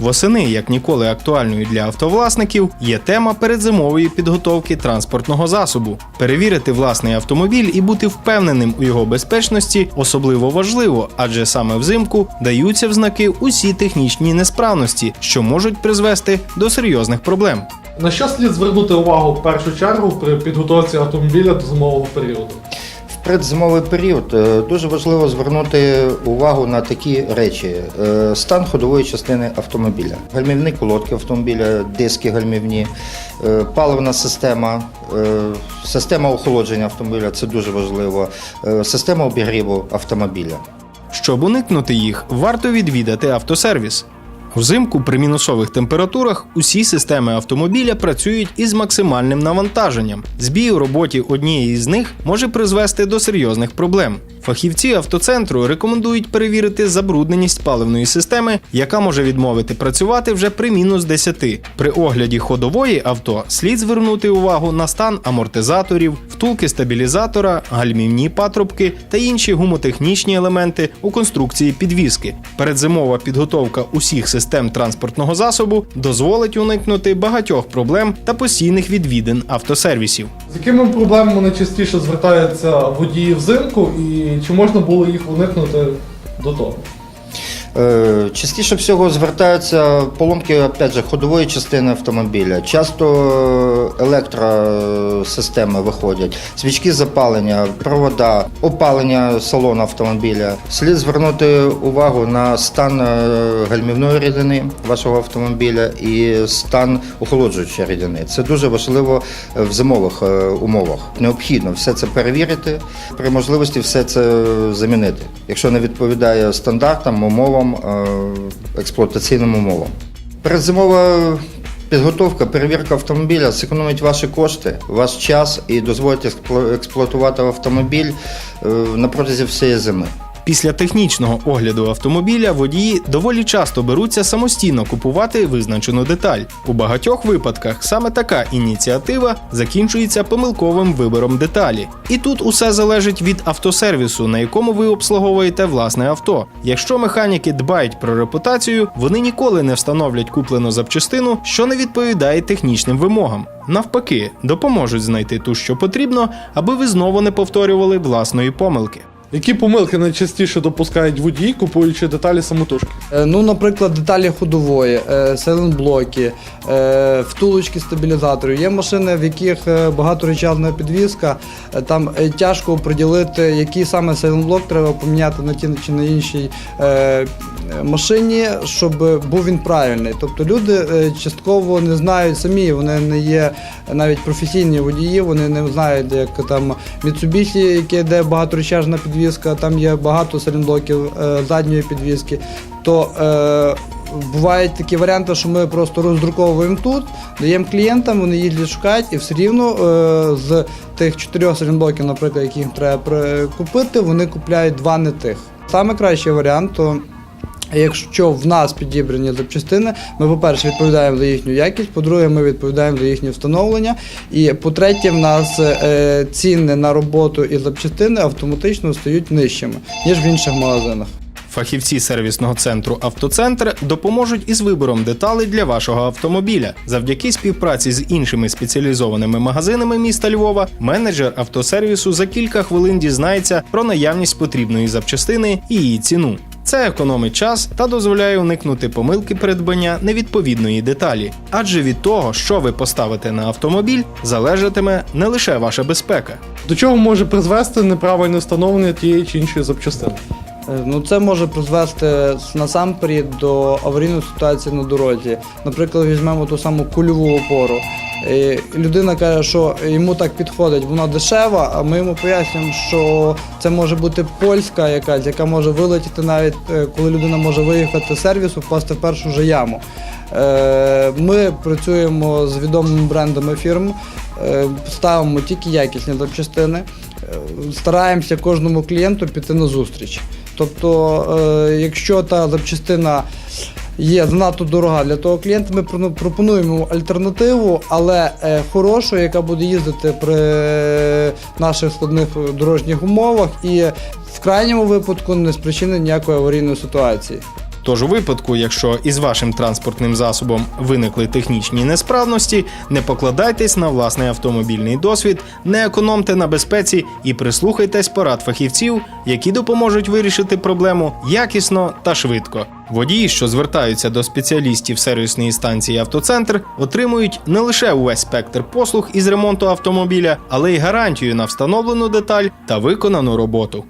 Восени, як ніколи актуальною для автовласників, є тема передзимової підготовки транспортного засобу. Перевірити власний автомобіль і бути впевненим у його безпечності особливо важливо, адже саме взимку даються в знаки усі технічні несправності, що можуть призвести до серйозних проблем. На що слід звернути увагу в першу чергу при підготовці автомобіля до зимового періоду? Предзимовий період е, дуже важливо звернути увагу на такі речі: Е, стан ходової частини автомобіля, гальмівні колодки автомобіля, диски гальмівні, е, паливна система, система охолодження автомобіля це дуже важливо, система обігріву автомобіля. Щоб уникнути їх, варто відвідати автосервіс. Взимку при мінусових температурах усі системи автомобіля працюють із максимальним навантаженням. Збій у роботі однієї з них може призвести до серйозних проблем. Фахівці автоцентру рекомендують перевірити забрудненість паливної системи, яка може відмовити працювати вже при мінус 10. При огляді ходової авто слід звернути увагу на стан амортизаторів, втулки стабілізатора, гальмівні патрубки та інші гумотехнічні елементи у конструкції підвіски. Передзимова підготовка усіх систем транспортного засобу дозволить уникнути багатьох проблем та постійних відвідин автосервісів. З якими проблемами найчастіше звертаються водії взимку і чи можна було їх уникнути до того? Е, Частіше всього звертаються поломки опять же, ходової частини автомобіля. Часто електросистеми виходять, свічки запалення, провода, опалення салону автомобіля. Слід звернути увагу на стан е, гальмівної рідини вашого автомобіля і стан охолоджуючої рідини. Це дуже важливо е, в зимових е, умовах. Необхідно все це перевірити, при можливості все це замінити, якщо не відповідає стандартам, умовам, е, експлуатаційним умовам. Передзимова підготовка, перевірка автомобіля зекономить ваші кошти, ваш час і дозволить експлуатувати автомобіль е, на протязі всієї зими. Після технічного огляду автомобіля водії доволі часто беруться самостійно купувати визначену деталь. У багатьох випадках саме така ініціатива закінчується помилковим вибором деталі. І тут усе залежить від автосервісу, на якому ви обслуговуєте власне авто. Якщо механіки дбають про репутацію, вони ніколи не встановлять куплену запчастину, що не відповідає технічним вимогам. Навпаки, допоможуть знайти ту, що потрібно, аби ви знову не повторювали власної помилки. Які помилки найчастіше допускають водії, купуючи деталі самотужки? Е, Ну, наприклад, деталі ходової, селенблоки, е, втулочки стабілізаторів. Є машини, в яких е, багаторечасна підвізка. Там тяжко приділити, який саме селенблок треба поміняти на ті чи на іншій машині, щоб був він правильний. Тобто люди е, частково не знають самі, вони не є навіть професійні водії, вони не знають, як там Mitsubishi, яке йде багаторечажна підвізка, там є багато сайлентблоків е, задньої підвізки. То е, бувають такі варіанти, що ми просто роздруковуємо тут, даємо клієнтам, вони їздять шукають, і все рівно е, з тих чотирьох сайлентблоків, наприклад, які їм треба купити, вони купляють два не тих. Саме кращий варіант то. Якщо в нас підібрані запчастини, ми, по-перше, відповідаємо за їхню якість, по-друге, ми відповідаємо за їхнє встановлення. І по-третє, в нас е, ціни на роботу і запчастини автоматично стають нижчими, ніж в інших магазинах. Фахівці сервісного центру Автоцентр допоможуть із вибором деталей для вашого автомобіля. Завдяки співпраці з іншими спеціалізованими магазинами міста Львова, менеджер автосервісу за кілька хвилин дізнається про наявність потрібної запчастини і її ціну. Це економить час та дозволяє уникнути помилки придбання невідповідної деталі. Адже від того, що ви поставите на автомобіль, залежатиме не лише ваша безпека. До чого може призвести неправильне встановлення тієї чи іншої запчастини? Е, Ну, це може призвести насамперед до аварійної ситуації на дорозі. Наприклад, візьмемо ту саму кульову опору. Людина каже, що йому так підходить, вона дешева, а ми йому пояснюємо, що це може бути польська якась, яка може вилетіти навіть, е, коли людина може виїхати з сервісу, впасти в першу же яму. Е, Ми працюємо з відомими брендами фірм, е, ставимо тільки якісні запчастини, стараємося кожному клієнту піти на зустріч. Тобто, якщо та запчастина є занадто дорога для того клієнта, ми пропонуємо альтернативу, але е, хорошу, яка буде їздити при наших складних дорожніх умовах і в крайньому випадку не спричинить ніякої аварійної ситуації. Тож у випадку, якщо із вашим транспортним засобом виникли технічні несправності, не покладайтесь на власний автомобільний досвід, не економте на безпеці і прислухайтесь порад фахівців, які допоможуть вирішити проблему якісно та швидко. Водії, що звертаються до спеціалістів сервісної станції автоцентр, отримують не лише увесь спектр послуг із ремонту автомобіля, але й гарантію на встановлену деталь та виконану роботу.